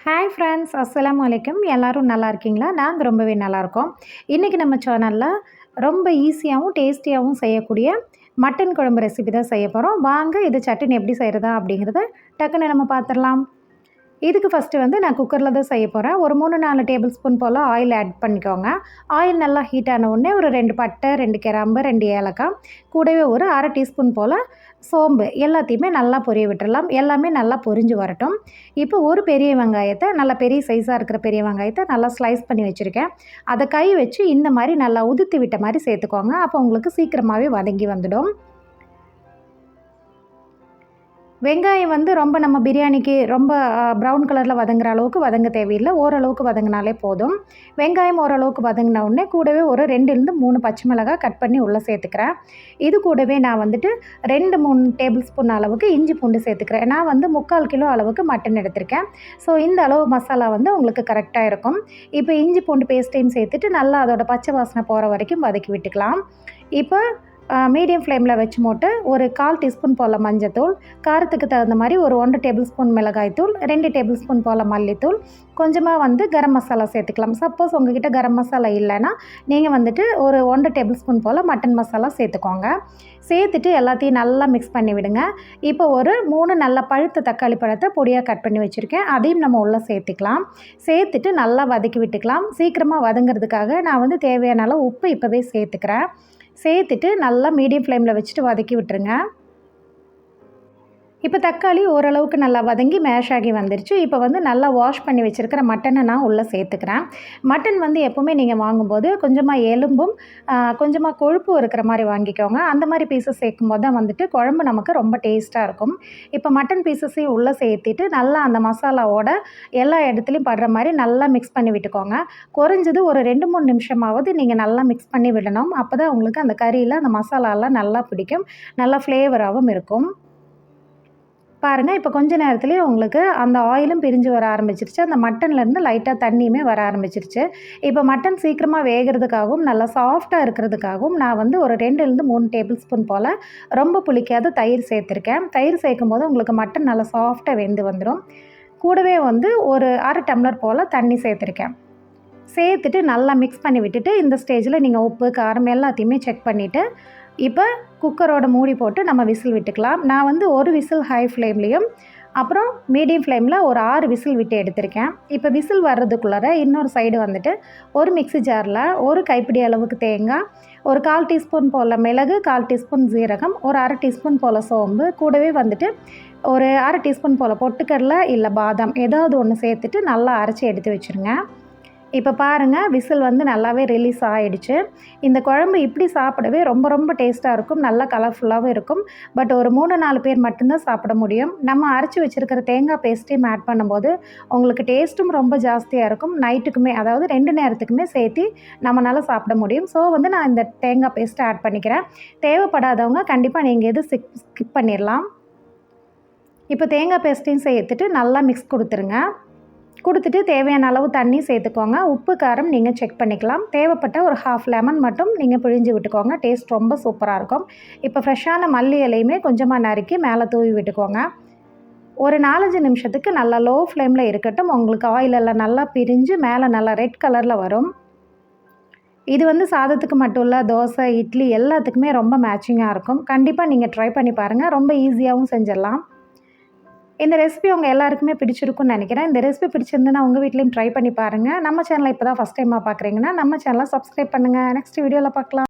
Hi friends அஸ்லாம் வலைக்கம் எல்லோரும் நல்லா இருக்கீங்களா? நாங்கள் ரொம்பவே நல்லாயிருக்கோம் இன்றைக்கி நம்ம சேனலில் ரொம்ப ஈஸியாகவும் டேஸ்டியாகவும் செய்யக்கூடிய மட்டன் குழம்பு ரெசிபி தான் செய்ய போகிறோம் வாங்க இது சட்னி எப்படி செய்கிறதா அப்படிங்கிறத டக்குன்னு நம்ம பார்த்துடலாம் இதுக்கு ஃபஸ்ட்டு வந்து நான் குக்கரில் தான் செய்ய போகிறேன் ஒரு மூணு நாலு டேபிள் ஸ்பூன் போல் ஆயில் ஆட் பண்ணிக்கோங்க. ஆயில் நல்லா ஹீட் ஆன உடனே ஒரு ரெண்டு பட்டை ரெண்டு கிராம்பு ரெண்டு ஏலக்காய் கூடவே ஒரு அரை டீஸ்பூன் போல் சோம்பு எல்லாத்தையுமே நல்லா பொரிய விட்டுடலாம் எல்லாமே நல்லா பொரிஞ்சு வரட்டும். இப்போ ஒரு பெரிய வெங்காயத்தை நல்லா பெரிய சைஸாக இருக்கிற பெரிய வெங்காயத்தை நல்லா ஸ்லைஸ் பண்ணி வச்சுருக்கேன். அதை கை வச்சு இந்த மாதிரி நல்லா உதுத்து விட்ட மாதிரி சேர்த்துக்கோங்க. அப்போ உங்களுக்கு சீக்கிரமாகவே வதங்கி வந்துடும். வெங்காயம் வந்து ரொம்ப நம்ம பிரியாணிக்கு ரொம்ப ப்ரௌன் கலரில் வதங்குற அளவுக்கு வதங்க தேவையில்லை. ஓரளவுக்கு வதங்கினாலே போதும். வெங்காயம் ஓரளவுக்கு வதங்கின உடனே கூடவே ஒரு ரெண்டுலேருந்து மூணு பச்சை மிளகாய் கட் பண்ணி உள்ளே சேர்த்துக்கிறேன். இது கூடவே நான் வந்துட்டு ரெண்டு மூணு டேபிள் ஸ்பூன் அளவுக்கு இஞ்சி பூண்டு சேர்த்துக்கிறேன். நான் வந்து முக்கால் கிலோ அளவுக்கு மட்டன் எடுத்திருக்கேன். ஸோ இந்த அளவு மசாலா வந்து உங்களுக்கு கரெக்டாக இருக்கும். இப்போ இஞ்சி பூண்டு பேஸ்ட்டையும் சேர்த்துட்டு நல்லா அதோட பச்சை வாசனை போகிற வரைக்கும் வதக்கி விட்டுக்கலாம். இப்போ மீடியம் ஃப்ளேமில் வச்சு போட்டு ஒரு கால் டீஸ்பூன் போல் மஞ்சத்தூள் காரத்துக்கு தகுந்த மாதிரி ஒரு ஒன்று டேபிள் ஸ்பூன் மிளகாய்த்தூள் ரெண்டு டேபிள் ஸ்பூன் போல் மல்லித்தூள். கொஞ்சமாக வந்து கரம் மசாலா சேர்த்துக்கலாம். சப்போஸ் உங்ககிட்ட கரம் மசாலா இல்லைன்னா நீங்கள் வந்துட்டு ஒரு ஒன்று டேபிள் ஸ்பூன் போல் மட்டன் மசாலா சேர்த்துக்கோங்க. சேர்த்துட்டு எல்லாத்தையும் நல்லா மிக்ஸ் பண்ணி விடுங்க. இப்போ ஒரு மூணு நல்ல பழுத்த தக்காளி பழத்தை பொடியாக கட் பண்ணி வச்சுருக்கேன். அதையும் நம்ம உள்ளே சேர்த்துக்கலாம். சேர்த்துட்டு நல்லா வதக்கி விட்டுக்கலாம். சீக்கிரமாக வதங்கிறதுக்காக நான் வந்து தேவையான அளவு உப்பு இப்போவே சேர்த்துக்கிறேன். சேர்த்துட்டு நல்லா மீடியம் ஃப்ளேமில் வச்சுட்டு வதக்கி விட்டுருங்க. இப்போ தக்காளி ஓரளவுக்கு நல்லா வதங்கி மேஷ் ஆகி வந்துருச்சு. இப்போ வந்து நல்லா வாஷ் பண்ணி வச்சுருக்கிற மட்டனை நான் உள்ளே சேர்த்துக்கிறேன். மட்டன் வந்து எப்போவுமே நீங்கள் வாங்கும்போது கொஞ்சமாக எலும்பும் கொஞ்சமாக கொழுப்பும் இருக்கிற மாதிரி வாங்கிக்கோங்க. அந்த மாதிரி பீசஸ் சேர்க்கும் போது தான் வந்துட்டு குழம்பு நமக்கு ரொம்ப டேஸ்ட்டாக இருக்கும். இப்போ மட்டன் பீசஸையும் உள்ளே சேர்த்துட்டு நல்லா அந்த மசாலாவோட எல்லா இடத்துலையும் படுற மாதிரி நல்லா மிக்ஸ் பண்ணி விட்டுக்கோங்க. குறைஞ்சது ஒரு ரெண்டு மூணு நிமிஷமாவது நீங்கள் நல்லா மிக்ஸ் பண்ணி விடணும். அப்போ தான் உங்களுக்கு அந்த கறியில் அந்த மசாலாலாம் நல்லா பிடிக்கும். நல்லா ஃப்ளேவராகவும் இருக்கும். பாருங்கள் இப்போ கொஞ்ச நேரத்துலேயே உங்களுக்கு அந்த ஆயிலும் பிரிஞ்சு வர ஆரம்பிச்சிருச்சு. அந்த மட்டன்லேருந்து லைட்டாக தண்ணியுமே வர ஆரம்பிச்சிருச்சு. இப்போ மட்டன் சீக்கிரமாக வேகிறதுக்காகவும் நல்லா சாஃப்டாக இருக்கிறதுக்காகவும் நான் வந்து ஒரு ரெண்டுலேருந்து மூணு டேபிள் ஸ்பூன் போல் ரொம்ப புளிக்காத தயிர் சேர்த்துருக்கேன். தயிர் சேர்க்கும் போது உங்களுக்கு மட்டன் நல்லா சாஃப்டாக வெந்து வந்துடும் கூடவே வந்து ஒரு அரை டம்ளர் போல் தண்ணி சேர்த்துருக்கேன். சேர்த்துட்டு நல்லா மிக்ஸ் பண்ணி விட்டுட்டு இந்த ஸ்டேஜில் நீங்கள் உப்பு காரம் எல்லாத்தையுமே செக் பண்ணிவிட்டு இப்போ குக்கரோட மூடி போட்டு நம்ம விசில் விட்டுக்கலாம். நான் வந்து ஒரு விசில் ஹை ஃப்ளேம்லேயும் அப்புறம் மீடியம் ஃப்ளேமில் ஒரு ஆறு விசில் விட்டு எடுத்திருக்கேன். இப்போ விசில் வர்றதுக்குள்ளார இன்னொரு சைடு வந்துட்டு ஒரு மிக்சி ஜாரில் ஒரு கைப்பிடி அளவுக்கு தேங்காய் ஒரு கால் டீஸ்பூன் போல் மிளகு கால் டீஸ்பூன் ஜீரகம் ஒரு அரை டீஸ்பூன் போல் சோம்பு கூடவே வந்துட்டு ஒரு அரை டீஸ்பூன் போல் பொட்டுக்கடலை இல்லை பாதாம் ஏதாவது ஒன்று சேர்த்துட்டு நல்லா அரைச்சி எடுத்து வச்சுருங்க. இப்போ பாருங்கள் விசில் வந்து நல்லாவே ரிலீஸ் ஆகிடுச்சு இந்த குழம்பு இப்படி சாப்பிடவே ரொம்ப ரொம்ப டேஸ்ட்டாக இருக்கும். நல்லா கலர்ஃபுல்லாகவும் இருக்கும். பட் ஒரு மூணு நாலு பேர் மட்டும்தான் சாப்பிட முடியும். நம்ம அரைச்சி வச்சுருக்கிற தேங்காய் பேஸ்ட்டையும் ஆட் பண்ணும்போது உங்களுக்கு டேஸ்ட்டும் ரொம்ப ஜாஸ்தியாக இருக்கும். நைட்டுக்குமே அதாவது ரெண்டு நேரத்துக்குமே சேர்த்து நம்மளால் சாப்பிட முடியும். ஸோ வந்து நான் இந்த தேங்காய் பேஸ்ட்டை ஆட் பண்ணிக்கிறேன். தேவைப்படாதவங்க கண்டிப்பாக நீங்கள் எது ஸ்கிப் ஸ்கிப் பண்ணிடலாம் இப்போ தேங்காய் பேஸ்ட்டையும் சேர்த்துட்டு நல்லா மிக்ஸ் கொடுத்துருங்க. கொடுத்துட்டு தேவையான அளவு தண்ணி சேர்த்துக்கோங்க. உப்பு காரம் நீங்கள் செக் பண்ணிக்கலாம். தேவைப்பட்ட ஒரு ஹாஃப் லெமன் மட்டும் நீங்கள் பிழிஞ்சு விட்டுக்கோங்க. டேஸ்ட் ரொம்ப சூப்பராக இருக்கும். இப்போ ஃப்ரெஷ்ஷான மல்லி இலையுமே கொஞ்சமாக நறுக்கி மேலே தூவி விட்டுக்கோங்க. ஒரு நாலஞ்சு நிமிஷத்துக்கு நல்லா லோ ஃப்ளேமில் இருக்கட்டும். உங்களுக்கு ஆயிலெல்லாம் நல்லா பிரிஞ்சு மேலே நல்லா ரெட் கலரில் வரும். இது வந்து சாதத்துக்கு மட்டும் இல்லை தோசை இட்லி எல்லாத்துக்குமே ரொம்ப மேட்சிங்காக இருக்கும். கண்டிப்பாக நீங்கள் ட்ரை பண்ணி பாருங்கள் ரொம்ப ஈஸியாகவும் செஞ்சிடலாம். இந்த ரெசிபி உங்கள் எல்லாருக்குமே பிடிச்சிருக்குன்னு நினைக்கிறேன். இந்த ரெசிபி பிடிச்சிருந்துன்னா உங்கள் வீட்லேயும் ட்ரை பண்ணி பாருங்கள் நம்ம சேனலை இப்போ தான் ஃபஸ்ட் டைமாக பார்க்குறீங்கன்னா நம்ம சேனலை சப்ஸ்கிரைப் பண்ணுங்கள் நெக்ஸ்ட் வீடியோவில் பார்க்கலாம்